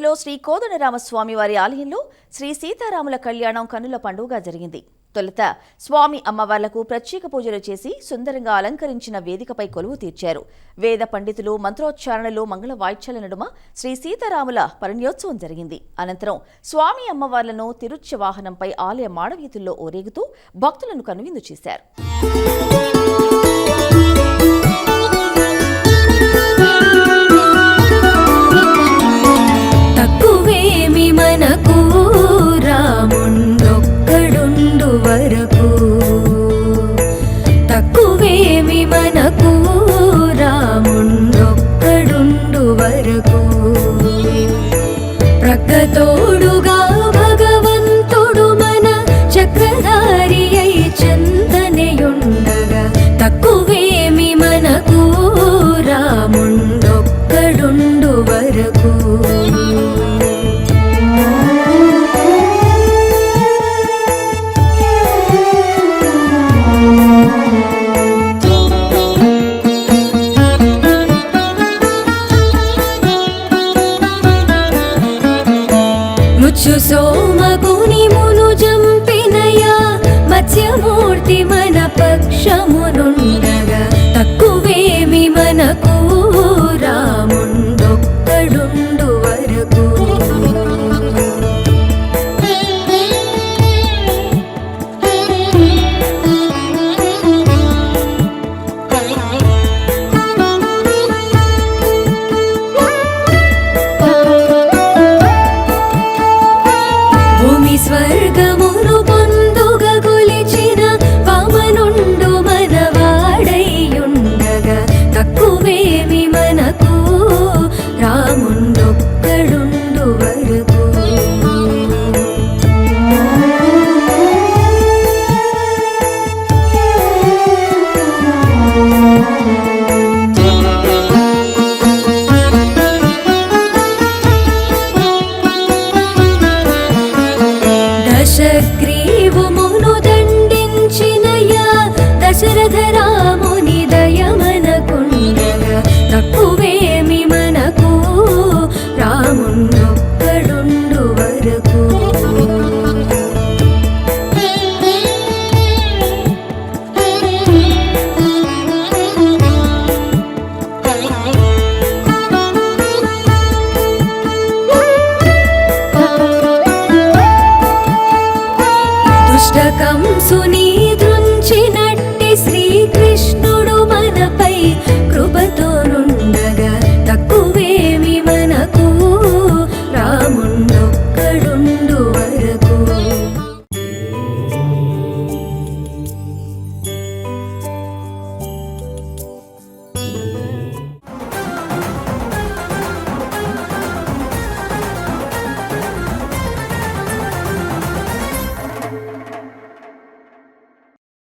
తిరుపతిలో శ్రీ కోదండరామస్వామి వారి ఆలయంలో శ్రీ సీతారాముల కళ్యాణం కన్నుల పండుగ జరిగింది. తొలుత స్వామి అమ్మవార్లకు ప్రత్యేక పూజలు చేసి సుందరంగా అలంకరించిన వేదికపై కొలువు తీర్చారు. వేద పండితులు మంత్రోచ్చారణలు మంగళ వాయిద్యాల నడుమ శ్రీ సీతారాముల పరిణ్యోత్సవం జరిగింది. అనంతరం స్వామి అమ్మవార్లను తిరుచ్చ వాహనంపై ఆలయ మాడవీతుల్లో ఊరేగుతూ భక్తులను కనువిందు చేశారు. మనకు రాముండొక్కడుండు వరకు. తక్కువేమి మనకు రాముండొక్కడుండు వరకు. ప్రక్కతోడుగా భగవంతుడు మన చక్రధారి అయి చందనయుండగా తక్కువ ముచ్చు సోమగుని మును జంపినయా మత్స్యమూర్తి మన స్వర్గమును పొందుగా కొలిచిన వామనుండు దశగ్రీవుమును దండించినయా? దశరథ రాముని కంసుని